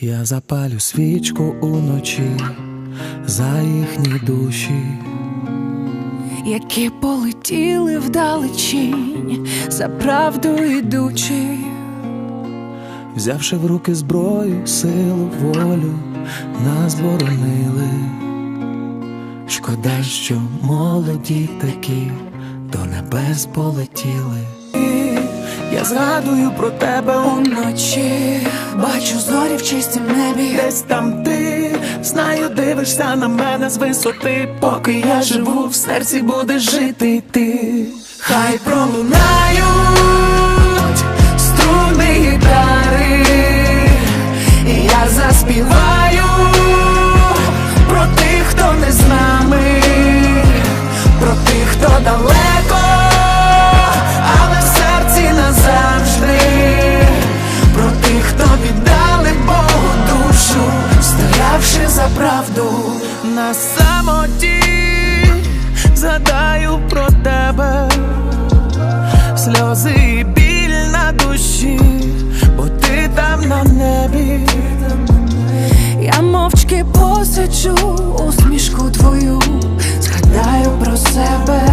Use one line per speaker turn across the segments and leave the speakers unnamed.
Я запалю свічку уночі за їхні душі.
які полетіли вдалечінь, за правду ідучи,
Взявши в руки зброю, силу, волю, нас боронили. Шкода, що молоді такі до небес полетіли. Я згадую про тебе
уночі
Десь там ти. Знаю, дивишся на мене з висоти, поки я живу, в серці будеш жити ти. Хай пролунають струни гітари, і я заспіваю про тих, хто не з нами, про тих, хто далеко, але в серці назавжди. Про тих, хто душу, стоявши за правду на самоті, згадаю про тебе, сльози і біль на душі, бо ти там на небі.
Я мовчки посичу усмішку твою, згадаю про себе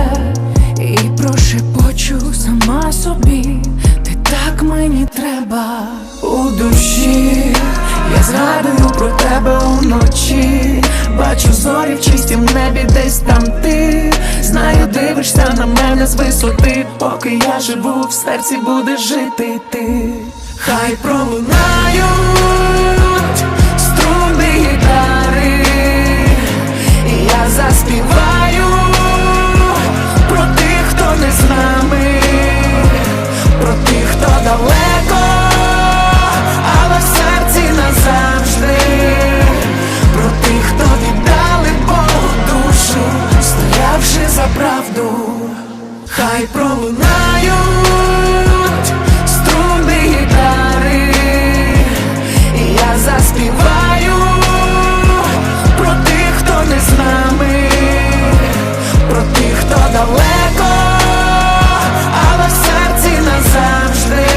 згадую про тебе уночі, бачу зорі в чистім небі, десь там ти. Знаю, дивишся на мене з висоти, поки я живу, в серці будеш жити ти. Хай пролунають хай пролунають струни гітари, і я заспіваю про тих, хто не з нами, про тих, хто далеко, але в серці назавжди,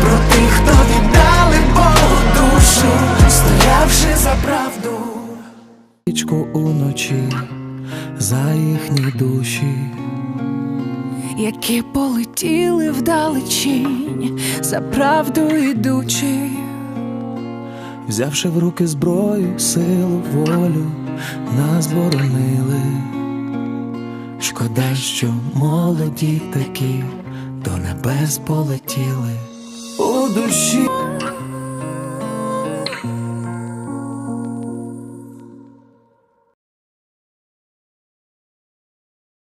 про тих, хто віддали Богу душу, стоявши за правду. Уночі за їхні душі.
Які полетіли вдалечінь, за правду ідучи.
Взявши в руки зброю, силу, волю, нас боронили. Шкода, що молоді такі до небес полетіли. У душі